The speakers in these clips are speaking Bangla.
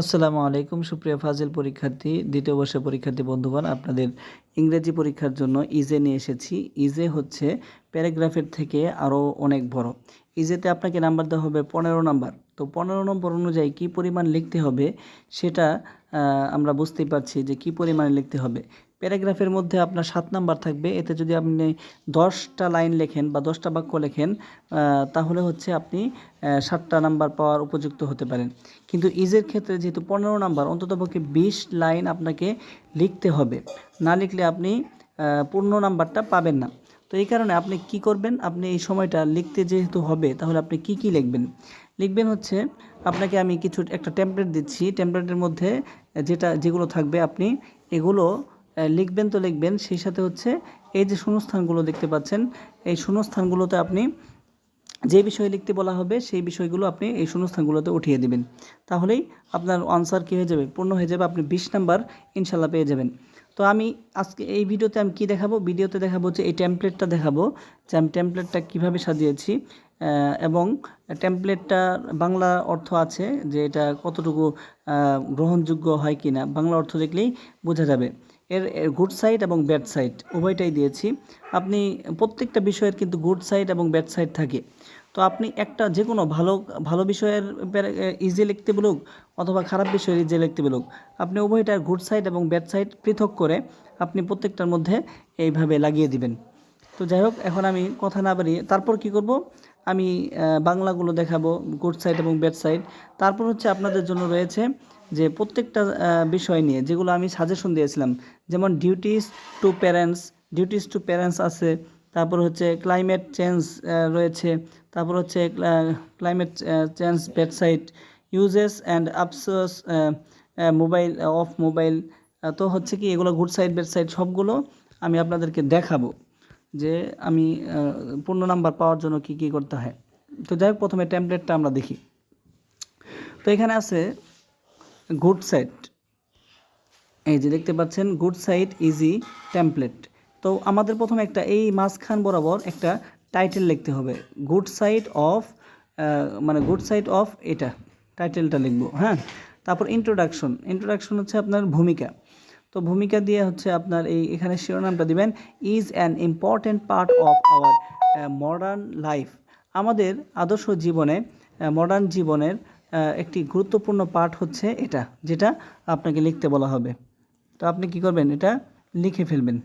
আসসালামু আলাইকুম, সুপ্রিয় ফাজিল পরীক্ষার্থী, দ্বিতীয় বর্ষের পরীক্ষার্থী বন্ধুগণ। আপনাদের ইংরেজি পরীক্ষার জন্য ইজে নিয়ে এসেছি। ইজে হচ্ছে প্যারাগ্রাফের থেকে আরও অনেক বড়। ইজেতে আপনাকে নাম্বার দেওয়া হবে পনেরো নাম্বার। তো পনেরো নম্বর অনুযায়ী কী পরিমাণ লিখতে হবে সেটা আমরা বুঝতেই পারছি যে কী পরিমাণে লিখতে হবে। প্যারাগ্রাফের মধ্যে আপনার সাত নাম্বার থাকবে। এতে যদি আপনি দশটা লাইন লেখেন বা দশটা বাক্য লেখেন তাহলে হচ্ছে আপনি সাতটা নাম্বার পাওয়ার উপযুক্ত হতে পারেন। কিন্তু ইজের ক্ষেত্রে যেহেতু পনেরো নাম্বার, অন্ততপক্ষে বিশ লাইন আপনাকে লিখতে হবে। না লিখলে আপনি পূর্ণ নাম্বারটা পাবেন না। তো এই কারণে আপনি কি করবেন? আপনি এই সময়টা লিখতে যেহেতু হবে, তাহলে আপনি কি কি লিখবেন? লিখবেন হচ্ছে, আপনাকে আমি কিছু একটা টেমপ্লেট দিচ্ছি। টেমপ্লেটের মধ্যে যেটা, যেগুলো থাকবে আপনি, এগুলো লিখবেন তো লিখবেন, সেই সাথে হচ্ছে এই যে শূন্যস্থানগুলো দেখতে পাচ্ছেন, এই শূন্যস্থানগুলোতে আপনি যে বিষয়ে লিখতে বলা হবে, সেই বিষয়গুলো আপনি এই শূন্যস্থানগুলোতে উঠিয়ে দিবেন। তাহলেই আপনার আনসার কী হয়ে যাবে? পূর্ণ হয়ে যাবে, আপনি বিশ নাম্বার ইনশাল্লাহ পেয়ে যাবেন। তো আমি আজকে এই ভিডিওতে আমি কি দেখাবো? ভিডিওতে দেখাবো যে এই টেমপ্লেটটা দেখাবো, যে আমি টেমপ্লেটটা কীভাবে সাজিয়েছি এবং টেমপ্লেটটা বাংলা অর্থ আছে, যে এটা কতটুকু গ্রহণযোগ্য হয় কি না বাংলা অর্থ দেখলেই বোঝা যাবে। এর গুড সাইড এবং ব্যাড সাইড উভয়টাই দিয়েছি। আপনি প্রত্যেকটা বিষয়ের কিন্তু গুড সাইড এবং ব্যাড সাইড থাকে। তো আপনি একটা যে কোনো ভালো ভালো বিষয়ের ইজি লিখতে বলুক অথবা খারাপ বিষয়ের ইজি লিখতে বলুক, আপনি উভয়টার গুড সাইড এবং ব্যাড সাইড পৃথক করে আপনি প্রত্যেকটার মধ্যে এইভাবে লাগিয়ে দিবেন। তো যাই হোক, এখন আমি কথা না বাড়িয়ে, তারপর কি করব? আমি বাংলাগুলো দেখাবো গুড সাইড এবং ব্যাড সাইড তারপর হচ্ছে আপনাদের জন্য রয়েছে যে প্রত্যেকটা বিষয় নিয়ে যেগুলো আমি সাজেশন দিয়েছিলাম, যেমন duties to parents duties to parents আছে, তারপর হচ্ছে ক্লাইমেট চেঞ্জ রয়েছে, তারপর হচ্ছে climate change bad side uses and abuses mobile of mobile তো হচ্ছে কি এগুলো গুড সাইড ব্যাড সাইড সবগুলো আমি আপনাদেরকে দেখাবো যে আমি পূর্ণ নাম্বার পাওয়ার জন্য কি কি করতে হয়। তো যাই হোক, প্রথমে টেমপ্লেটটা আমরা দেখি। তো এখানে আছে গুড সাইড এই যে দেখতে পাচ্ছেন, গুড সাইড ইজি টেমপ্লেট। তো আমাদের প্রথমে একটা, এই মাঝখান বরাবর একটা টাইটেল লিখতে হবে। গুড সাইড অফ মানে গুড সাইড অফ এটা, টাইটেলটা লিখব হ্যাঁ? তারপর ইন্ট্রোডাকশন। ইন্ট্রোডাকশন হচ্ছে আপনার ভূমিকা। তো ভূমিকা দিয়ে হচ্ছে আপনার এই, এখানে শিরোনামটা দিবেন is an important part of our modern life আমাদের আদর্শ জীবনে মডার্ন জীবনের একটি গুরুত্বপূর্ণ পার্ট হচ্ছে এটা, যেটা আপনাকে লিখতে বলা হবে। তো আপনি কি করবেন? এটা লিখে ফেলবেন।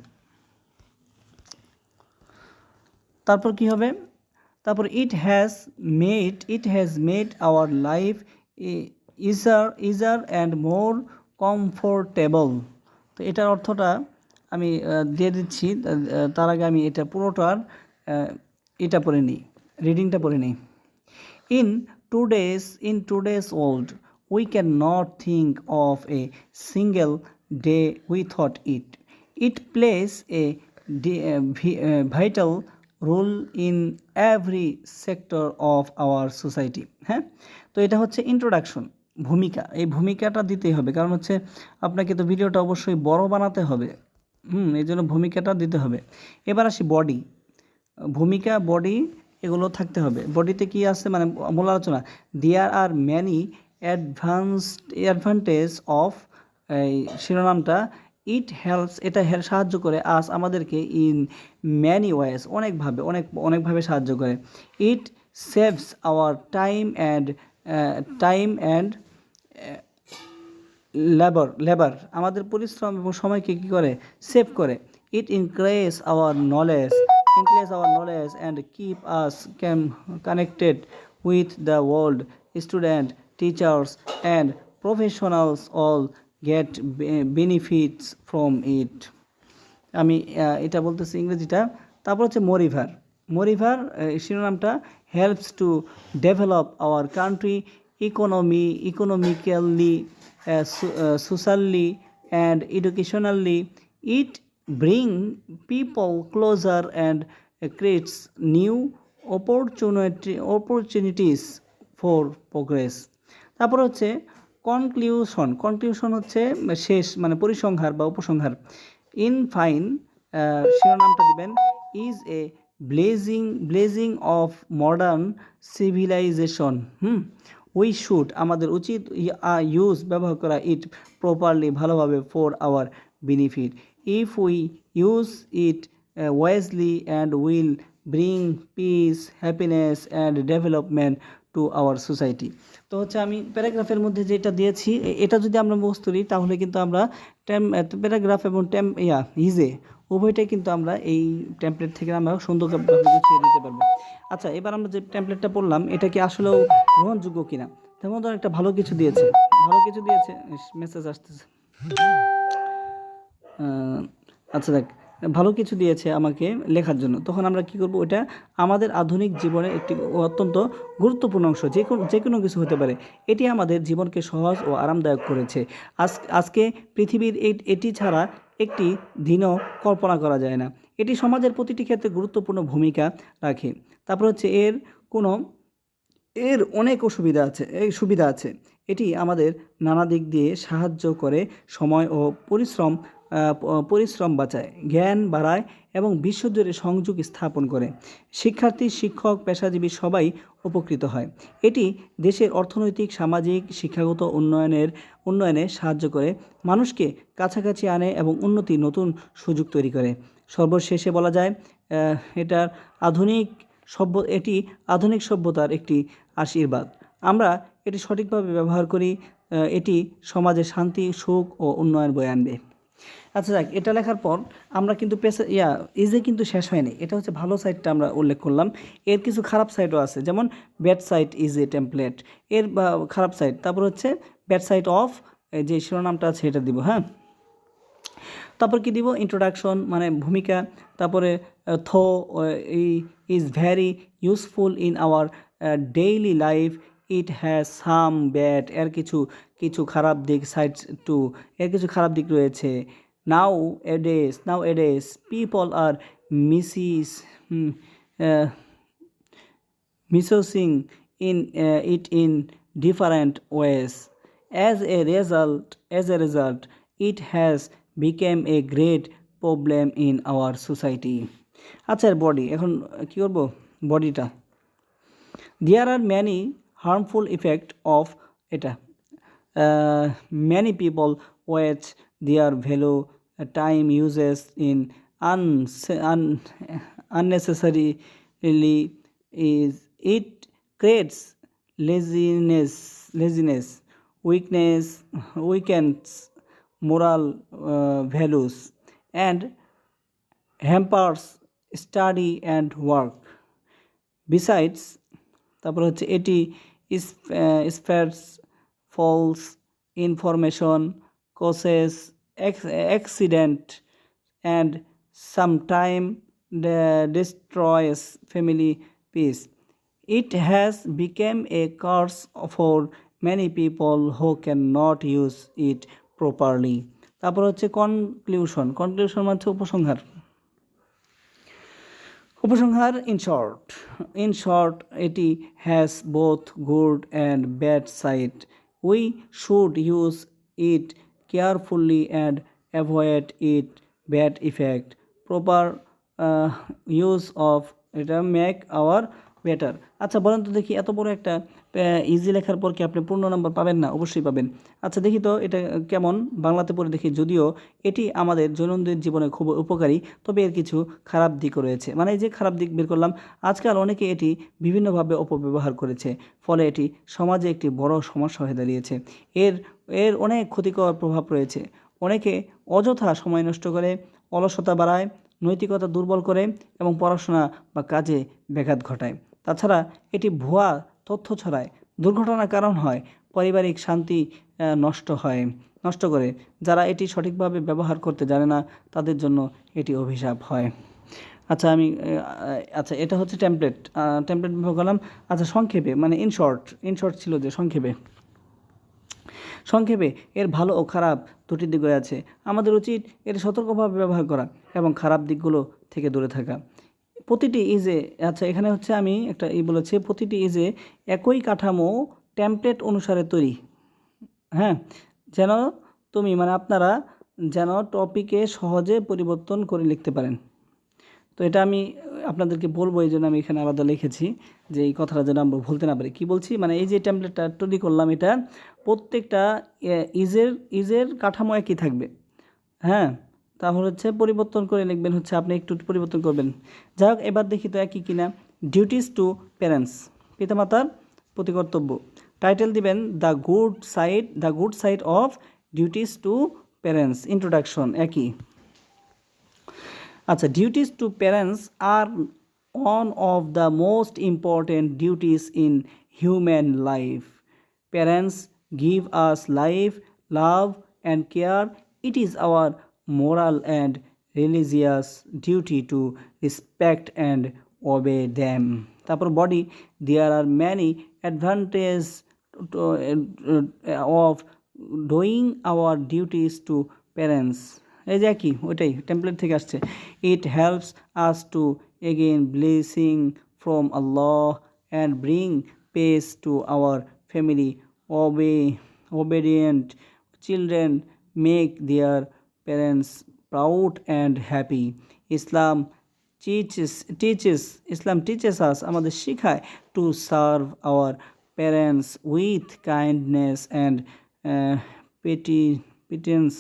তারপর কি হবে? তারপর it has made it has made our life easier easier and more comfortable তো এটার অর্থটা আমি দিয়ে দিচ্ছি। তার আগে আমি এটা পুরোটার এটা পড়ে নিই রিডিংটা পড়ে নিই। In today's in today's world, we cannot think of a single day without it. It plays a, vital role in every sector of our society. হ্যাঁ তো এটা হচ্ছে ইন্ট্রোডাকশন ভূমিকা এই ভূমিকাটা দিতেই হবে কারণ হচ্ছে আপনাকে তো ভিডিওটা অবশ্যই বড় বানাতে হবে হুম এই জন্য ভূমিকাটা দিতে হবে এবার আসি বডি ভূমিকা বডি এগুলো থাকতে হবে। বডিতে কি আছে? মানে মূল আলোচনা। There are many advanced advantage of এই শিরোনামটা ইট হেল্পস এটা সাহায্য করে আস আমাদেরকে ইন ম্যানি ওয়েস অনেকভাবে, অনেক, অনেকভাবে সাহায্য করে। It saves our time and time and labour labour আমাদের পরিশ্রম এবং সময়কে কী করে? সেভ করে। It increase our knowledge our knowledge and keep us come connected with the world student teachers and professionals all get benefits from it আমি এটা বলতেছি ইংরেজিটা। তারপর হচ্ছে মরিভার। মরিভার শিরোনামটা helps to develop our country economy economically socially and educationally it bring people closer and creates new opportunity opportunities for progress তারপর হচ্ছে কনক্লিউশন কনক্লিউশন হচ্ছে শেষ মানে পরিসংহার বা উপসংহার। ইন ফাইন শিরোনামটা দিবেন। Is a blessing blessing of modern civilization hmm we should আমাদের উচিত ইউজ ব্যবহার করা ইট প্রপারলি ভালোভাবে for our benefit if we use it wisely and will bring peace happiness and development to our society তো হচ্ছে আমি প্যারাগ্রাফের মধ্যে যেটা দিয়েছি এটা যদি আমরা মুখস্থ করি, তাহলে কিন্তু আমরা টেম প্যারাগ্রাফ এবং টেম, ইয়া হিজে উভয়টাই কিন্তু আমরা এই টেমপ্লেট থেকে আমরা সুন্দরভাবে গুছিয়ে দিতে পারব। আচ্ছা এবার আমরা যে টেমপ্লেটটা পড়লাম, এটা কি আসলেও গ্রহণযোগ্য কিনা? তেমন ধর একটা ভালো কিছু দিয়েছে। ভালো কিছু দিয়েছে মেসেজ আসতেছে। আচ্ছা দেখ, ভালো কিছু দিয়েছে আমাকে লেখার জন্য। তখন আমরা কি করব ওটা আমাদের আধুনিক জীবনে একটি অত্যন্ত গুরুত্বপূর্ণ অংশ, যে কোনো যে কোনো কিছু হতে পারে। এটি আমাদের জীবনকে সহজ ও আরামদায়ক করেছে। আজ, আজকে পৃথিবীর এটি ছাড়া একটি দিনও কল্পনা করা যায় না। এটি সমাজের প্রতিটি ক্ষেত্রে গুরুত্বপূর্ণ ভূমিকা রাখে। তারপর হচ্ছে এর কোনো, এর অনেক অসুবিধা আছে এই সুবিধা আছে। এটি আমাদের নানা দিক দিয়ে সাহায্য করে সময় ও পরিশ্রম পরিশ্রম বাঁচায়, জ্ঞান বাড়ায় এবং বিশ্বজুড়ে সংযোগ স্থাপন করে। শিক্ষার্থী, শিক্ষক, পেশাজীবী সবাই উপকৃত হয়। এটি দেশের অর্থনৈতিক, সামাজিক, শিক্ষাগত উন্নয়নের, উন্নয়নে সাহায্য করে, মানুষকে কাছাকাছি আনে এবং উন্নতি নতুন সুযোগ তৈরি করে। সর্বশেষে বলা যায় এটার আধুনিক সভ্য, এটি আধুনিক সভ্যতার একটি আশীর্বাদ। আমরা এটি সঠিকভাবে ব্যবহার করি এটি সমাজে শান্তি, সুখ ও উন্নয়ন বয়ে আনবে। আচ্ছা যাক, এটা লেখার পর আমরা কিন্তু পেশা ইয়া, ইজে কিন্তু শেষ হয়নি। এটা হচ্ছে ভালো সাইডটা আমরা উল্লেখ করলাম। এর কিছু খারাপ সাইডও আছে, যেমন bad side is a template. এর খারাপ সাইড তারপর হচ্ছে ব্যাড সাইড অফ যে শিরোনামটা আছে, এটা দিব হ্যাঁ? তারপর কি দিব? ইন্ট্রোডাকশন মানে ভূমিকা। তারপরে though is very useful in our daily life it has some bad, এর কিছু কিছু খারাপ দিক সাইড টু, এর কিছু খারাপ দিক রয়েছে। Nowadays nowadays, people are misuse misusing in it in different ways. As a result, as a result, it has become a great problem in our society. আচ্ছা বডি, এখন কি করব? বডিটা। There are many harmful effect of এটা uh, value uh, time uses in uns- un- unnecessarily is it creates laziness laziness weakness weakens moral uh, values and hampers study and work besides তারপর হচ্ছে এটি spreads false information causes accident and sometime destroys family peace it has become a curse for many people who can not use it properly তারপর হচ্ছে কনক্লিউশন কনক্লিউশন মানে উপসংহার। উপসংহার ইন শর্ট ইন শর্ট এটি has both good and bad side we should use it carefully and avoid it bad effect proper use of এটা মেক আওয়ার বেটার আচ্ছা বলেন তো দেখি এত বড় একটা ইজি লেখার পর কি আপনি পূর্ণ নম্বর পাবেন না? অবশ্যই পাবেন। আচ্ছা দেখি তো এটা কেমন? বাংলাতে পড়ে দেখি, যদিও এটি আমাদের দৈনন্দিন জীবনে খুব উপকারী, তবে এর কিছু খারাপ দিকও রয়েছে। মানে যে খারাপ দিক বের করলাম, আজকাল অনেকে এটি বিভিন্নভাবে অপব্যবহার করেছে, ফলে এটি সমাজে একটি বড় সমস্যা হয়ে দাঁড়িয়েছে। এর এর অনেক ক্ষতিকর প্রভাব রয়েছে। অনেকে অযথা সময় নষ্ট করে, অলসতা বাড়ায়, নৈতিকতা দুর্বল করে এবং পড়াশোনা বা কাজে ব্যাঘাত ঘটায়। তাছাড়া এটি ভুয়া তথ্য ছড়ায়। দুর্ঘটনার কারণ হয়, পারিবারিক শান্তি নষ্ট হয়, নষ্ট করে। যারা এটি সঠিকভাবে ব্যবহার করতে জানে না, তাদের জন্য এটি অভিশাপ হয়। আচ্ছা আমি আচ্ছা এটা হচ্ছে টেমপ্লেট টেমপ্লেট ব্যবহার করলাম। আচ্ছা সংক্ষেপে মানে ইন শর্ট ইন শর্ট ছিল যে সংক্ষেপে। সংক্ষেপে, এর ভালো ও খারাপ দুটি দিক আছে। আমাদের উচিত এর সতর্কভাবে ব্যবহার করা এবং খারাপ দিকগুলো থেকে দূরে থাকা। প্রতিটি ইজে আচ্ছা এখানে হচ্ছে আমি একটা ই বলেছি, প্রতিটি ইজে একই কাঠামো টেমপ্লেট অনুসারে তৈরি। হ্যাঁ? যেন তুমি মানে আপনারা যেন টপিকে সহজে পরিবর্তন করে লিখতে পারেন। তো এটা আমি আপনাদেরকে বলব, এই জন্য আমি এখানে আলাদা লিখেছি যে এই কথাটা যেন আমরা ভুলতে না পারি। কী বলছি? মানে এই যে ট্যাম্পলেটটা তৈরি করলাম, এটা প্রত্যেকটা ইজের ইজের কাঠামো একই থাকবে। হ্যাঁ? তাহলে হচ্ছে পরিবর্তন করে লিখবেন হচ্ছে আপনি একটু পরিবর্তন করবেন। যাই হোক এবার দেখি তো একই কিনা। ডিউটিস টু প্যারেন্টস পিতামাতার প্রতি কর্তব্য টাইটেল দিবেন the good side the good side of duties to parents introduction একই। আচ্ছা duties to parents are one of the most important duties in human life Parents give us life, love, and care. It is our moral and religious duty to respect and obey them. তারপর body there are many advantage of doing our duties to parents এই যে কি ওইটাই টেমপ্লেট থেকে আসছে। It helps us to gain blessing from Allah and bring peace to our family obey obedient children make their parents proud and happy islam teaches teaches islam teaches us আমাদের শেখায় to serve our parents with kindness and uh, pittance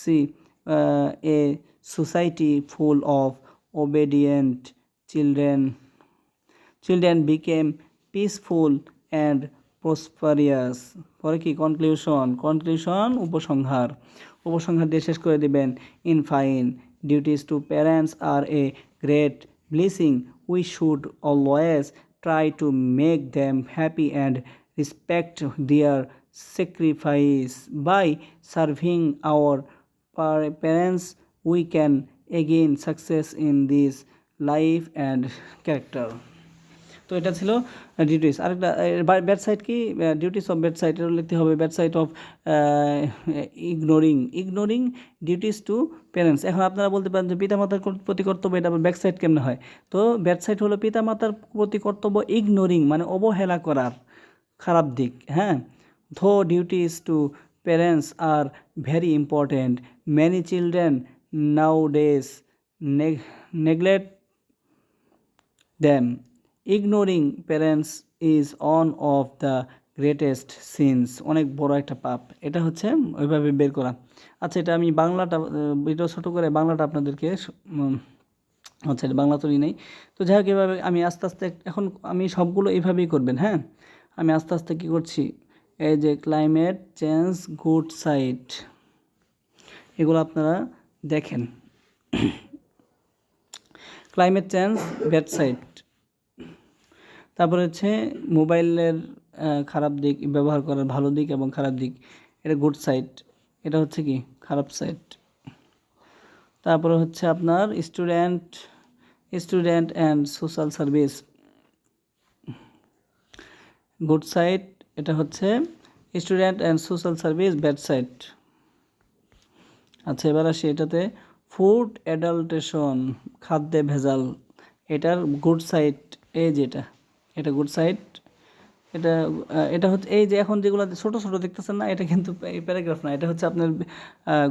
see uh, a society full of obedient children children became peaceful and prosperous পরে কি কনক্লিউশন কনক্লিউশন উপসংহার উপসংহার দিয়ে শেষ করে দিবেন। In fine duties to parents are a great blessing we should always try to make them happy and respect their sacrifice by serving our parents we can gain success in this life and character তো এটা ছিল ডিউটিস আরেকটা ব্যাড সাইড কি? ডিউটিস অফ ব্যাড সাইড এটা লিখতে হবে bad side of ignoring ignoring duties to parents এখন আপনারা বলতে পারেন যে পিতামাতার প্রতি কর্তব্য এটা আবার ব্যাক সাইড কেমনে হয়? তো ব্যাড সাইড হলো পিতামাতার প্রতি কর্তব্য ইগনোরিং মানে অবহেলা করার। খারাপ দিক হ্যাঁ? Though duties to parents are very important many children nowadays neglect them. Ignoring parents is one of the greatest sins অনেক বড় একটা পাপ। এটা হচ্ছে ওইভাবে বের করা। আচ্ছা এটা আমি বাংলাটা ভিডিও ছোটো করে বাংলাটা আপনাদেরকে আচ্ছা এটা বাংলা তৈরি নেই। তো যাই হোক, এভাবে আমি আস্তে আস্তে এখন আমি সবগুলো এইভাবেই করবেন হ্যাঁ? আমি আস্তে আস্তে কী করছি? এই যে ক্লাইমেট চেঞ্জ গুড সাইড এগুলো আপনারা দেখেন। ক্লাইমেট চেঞ্জ ব্যাড সাইড তারপরে হচ্ছে মোবাইলের খারাপ দিক, ব্যবহার করার ভালো দিক এবং খারাপ দিক, এটা গুড সাইড এটা হচ্ছে কি? খারাপ সাইড তারপরে হচ্ছে আপনার student student and social service good side এটা হচ্ছে student and social service bad side আচ্ছা এবার আসি এটাতে ফুড অ্যাডাল্টেশন খাদ্যে ভেজাল, এটার গুড সাইড এই যেটা। এটা গুড সাইড এটা এটা হচ্ছে, এই যে এখন যেগুলো ছোটো ছোটো দেখতেছেন না, এটা কিন্তু এই প্যারাগ্রাফ না, এটা হচ্ছে আপনার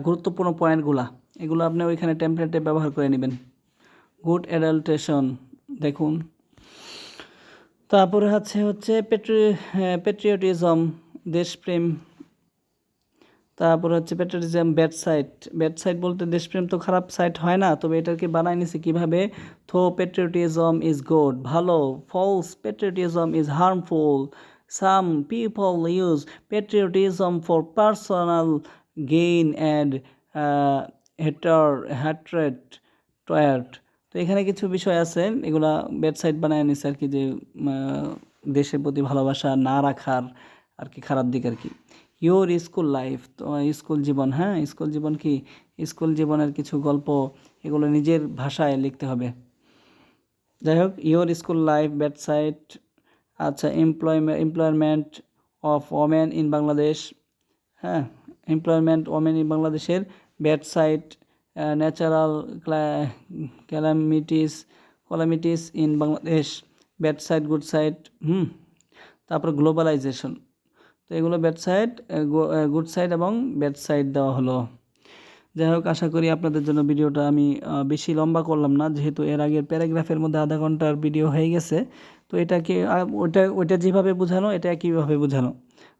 গুরুত্বপূর্ণ পয়েন্টগুলা এগুলো আপনি ওইখানে টেমপ্লেটে ব্যবহার করে নেবেন। গুড অ্যাডাল্টেশন দেখুন। তারপরে হচ্ছে হচ্ছে পেট্রি পেট্রিয়টিজম দেশপ্রেম। তারপর হচ্ছে patriotism bad side bad side বলতে দেশপ্রেম তো খারাপ সাইট হয় না, তবে এটাকে বানাই নিছে কীভাবে? থো প্যাট্রিয়টিজম ইজ গুড, ভালো, false, patriotism is harmful, some people use patriotism for personal gain and hater hatred toward তো এখানে কিছু বিষয় আছে, এগুলা ওয়েবসাইট বানায় নিছে আর কি যে দেশের প্রতি ভালোবাসা না রাখার আর কি খারাপ দিক আর কি। ইয়োর স্কুল লাইফ স্কুল জীবন হ্যাঁ? স্কুল জীবন কি? স্কুল জীবনের কিছু গল্প, এগুলো নিজের ভাষায় লিখতে হবে। যাই হোক ইয়োর স্কুল লাইফ ওয়েবসাইট আচ্ছা employment employment of women in Bangladesh হ্যাঁ? এমপ্লয়মেন্ট ওমেন ইন বাংলাদেশের bad site natural calamities calamities in Bangladesh bad side good side hmm? তারপর গ্লোবালাইজেশন তো এগুলো ব্যাড সাইড গুড সাইড এবং ব্যাড সাইড দেওয়া হলো। যাই হোক, আশা করি আপনাদের জন্য ভিডিওটা আমি বেশি লম্বা করলাম না, যেহেতু এর আগের প্যারাগ্রাফের মধ্যে আধা ঘণ্টার ভিডিও হয়ে গেছে, তো এটাকে ওইটা ওইটা যেভাবে বোঝানো, এটা একইভাবে বোঝানো।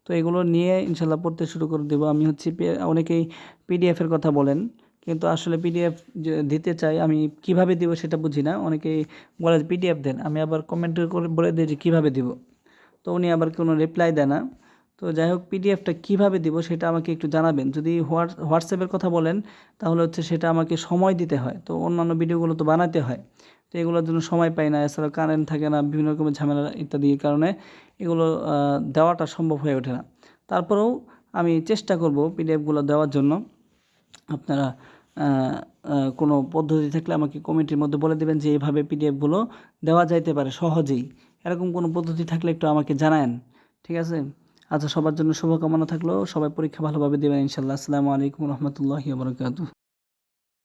তো এগুলো নিয়ে ইনশাল্লাহ পড়তে শুরু করে দেবো। আমি হচ্ছে অনেকেই পিডিএফের কথা বলেন, কিন্তু আসলে পিডিএফ দিতে চাই, আমি কীভাবে দিব সেটা বুঝি না। অনেকেই বলে পিডিএফ দেন। আমি আবার কমেন্ট করে বলে দিই যে, কীভাবে দিব? তো উনি আবার কোনো রিপ্লাই দেয় না। তো যাই হোক পিডিএফটা কীভাবে দিব সেটা আমাকে একটু জানাবেন। যদি হোয়াটস হোয়াটসঅ্যাপের কথা বলেন, তাহলে হচ্ছে সেটা আমাকে সময় দিতে হয়। তো অন্যান্য ভিডিওগুলো তো বানাতে হয়। তো এগুলোর জন্য সময় পাই না এছাড়া কারেন্ট থাকে না, বিভিন্ন রকমের ঝামেলা ইত্যাদির কারণে এগুলো দেওয়াটা সম্ভব হয়ে ওঠে না। তারপরেও আমি চেষ্টা করব পিডিএফগুলো দেওয়ার জন্য। আপনারা কোনো পদ্ধতি থাকলে আমাকে কমিটির মধ্যে বলে দেবেন যে এইভাবে পিডিএফগুলো দেওয়া যাইতে পারে সহজেই। এরকম কোনো পদ্ধতি থাকলে একটু আমাকে জানায়েন। ঠিক আছে? আচ্ছা সবার জন্য শুভকামনা থাকল। সবাই পরীক্ষা ভালোভাবে দেবেন ইনশাল্লাহ। আসসালামু আলাইকুম রহমতুল্লাহি বারকাতু